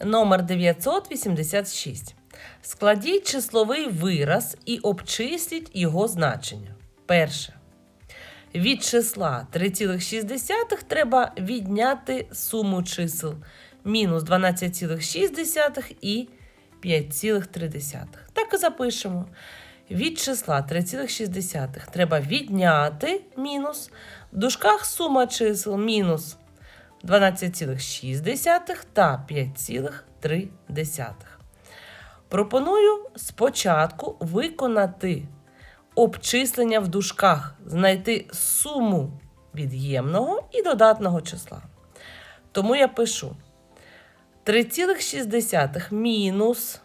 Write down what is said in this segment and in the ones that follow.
Номер 986. Складіть числовий вираз і обчисліть його значення. Перше. Від числа 3,6 треба відняти суму чисел мінус 12,6 і 5,3. Так і запишемо. Від числа 3,6 треба відняти мінус. В дужках сума чисел мінус 12,6 та 5,3. Пропоную спочатку виконати обчислення в дужках, знайти суму від'ємного і додатного числа. Тому я пишу 3,6 мінус.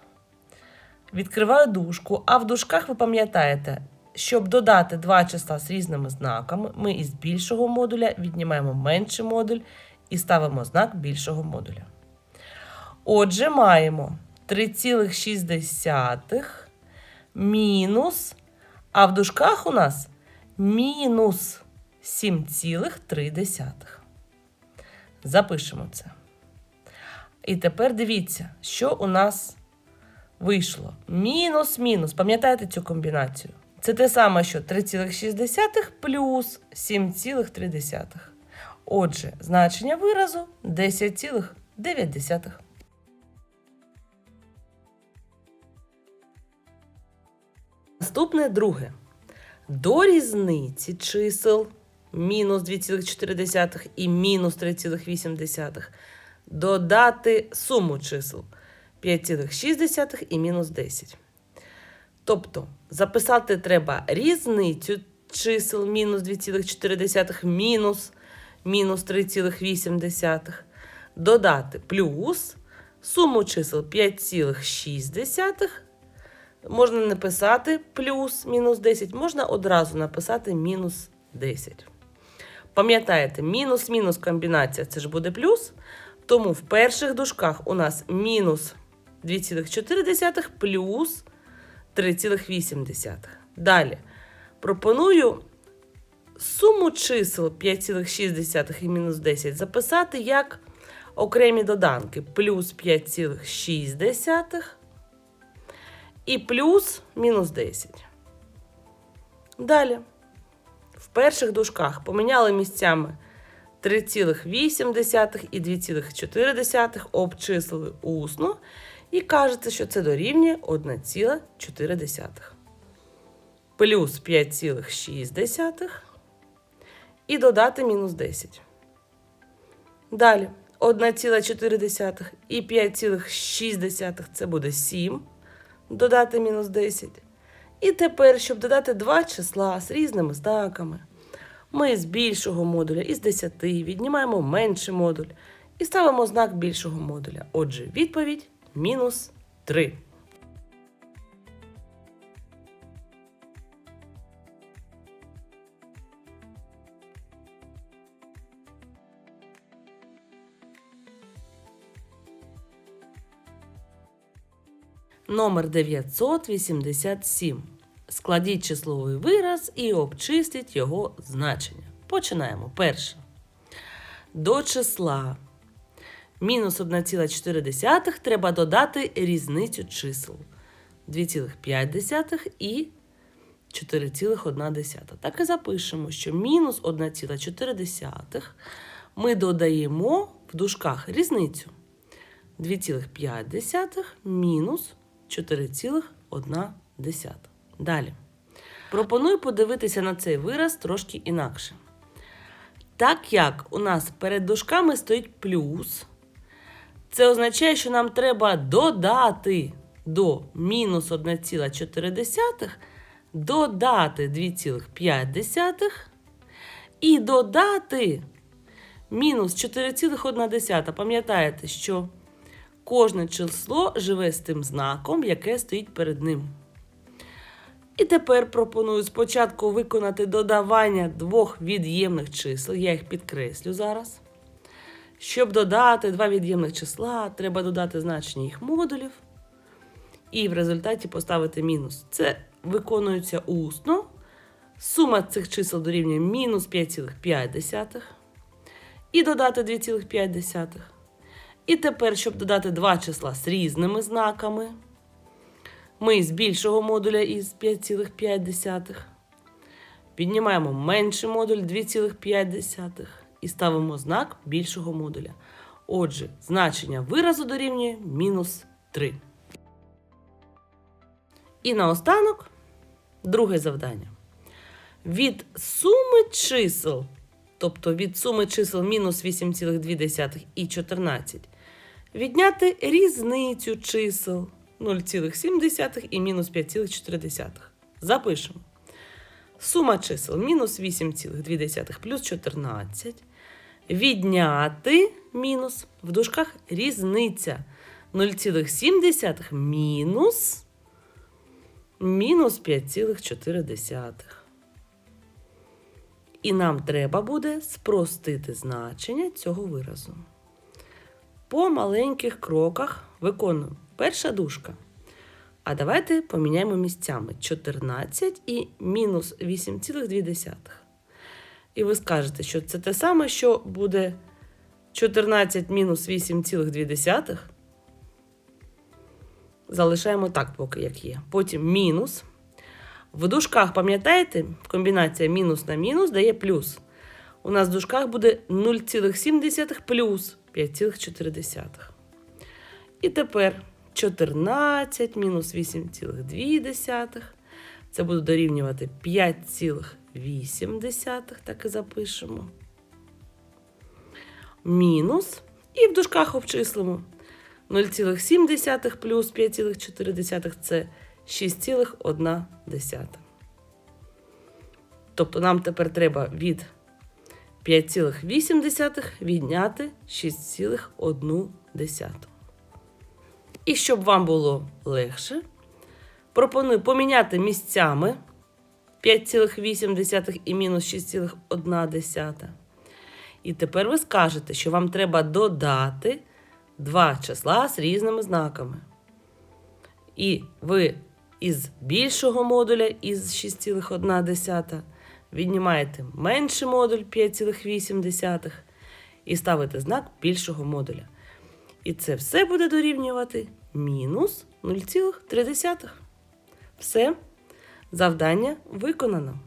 Відкриваю дужку, а в дужках ви пам'ятаєте, щоб додати два числа з різними знаками, ми із більшого модуля віднімаємо менший модуль і ставимо знак більшого модуля. Отже, маємо 3,6 мінус, а в дужках у нас мінус 7,3. Запишемо це. І тепер дивіться, що у нас вийшло. Мінус-мінус. Пам'ятаєте цю комбінацію? Це те саме, що 3,6 плюс 7,3. Отже, значення виразу 10,9. Наступне друге. До різниці чисел мінус 2,4 і мінус 3,8 додати суму чисел 5,6 і мінус 10. Тобто записати треба різницю чисел мінус 2,4 мінус мінус 3,8, додати плюс суму чисел 5,6. Можна не писати плюс мінус 10, можна одразу написати мінус 10. Пам'ятаєте, мінус-мінус комбінація це ж буде плюс. Тому в перших дужках у нас мінус 2,4 плюс 3,8. Далі пропоную суму чисел 5,6 і мінус 10 записати як окремі доданки плюс 5,6 і плюс мінус 10. Далі. В перших дужках поміняли місцями 3,8 і 2,4 обчислили усно. І кажеться, що це дорівнює 1,4. Плюс 5,6 і додати мінус 10. Далі 1,4 і 5,6 це буде 7. Додати мінус 10. І тепер, щоб додати два числа з різними знаками, ми з більшого модуля із 10 віднімаємо менший модуль і ставимо знак більшого модуля. Отже, відповідь мінус 3. Номер 987. Складіть числовий вираз і обчистіть його значення. Починаємо. Перше. До числа мінус 1,4 треба додати різницю чисел 2,5 і 4,1. Так і запишемо, що мінус 1,4 ми додаємо в дужках різницю 2,5 мінус 4,1. Далі. Пропоную подивитися на цей вираз трошки інакше. Так як у нас перед дужками стоїть плюс, це означає, що нам треба додати до мінус 1,4, додати 2,5 і додати мінус 4,1. Пам'ятаєте, що кожне число живе з тим знаком, яке стоїть перед ним. І тепер пропоную спочатку виконати додавання двох від'ємних чисел. Я їх підкреслю зараз. Щоб додати два від'ємних числа, треба додати значення їх модулів. І в результаті поставити мінус. Це виконується усно. Сума цих чисел дорівнює мінус 5,5. І додати 2,5. І тепер, щоб додати два числа з різними знаками, ми з більшого модуля із 5,5 піднімаємо менший модуль 2,5 і ставимо знак більшого модуля. Отже, значення виразу дорівнює мінус 3. І наостанок друге завдання. Від суми чисел, тобто від суми чисел мінус 8,2 і 14, відняти різницю чисел 0,7 і мінус 5,4. Запишемо. Сума чисел мінус 8,2 плюс 14. Відняти мінус в дужках різниця 0,7 мінус мінус 5,4. І нам треба буде спростити значення цього виразу. По маленьких кроках виконуємо перша дужка. А давайте поміняємо місцями 14 і мінус 8,2. І ви скажете, що це те саме, що буде 14 мінус 8,2. Залишаємо так, поки як є. Потім мінус. В дужках, пам'ятаєте, комбінація мінус на мінус дає плюс. У нас в дужках буде 0,7 плюс 5,4. І тепер 14 мінус 8,2. Це буде дорівнювати 5,8. Так і запишемо. Мінус. І в дужках обчислимо. 0,7 плюс 5,4 це 6,1. Тобто нам тепер треба від 5,8 відняти 6,1. І щоб вам було легше, пропоную поміняти місцями 5,8 і мінус 6,1. І тепер ви скажете, що вам треба додати два числа з різними знаками. І ви із більшого модуля із 6,1 віднімаєте менший модуль 5,8 і ставите знак більшого модуля. І це все буде дорівнювати мінус 0,3. Все, завдання виконано.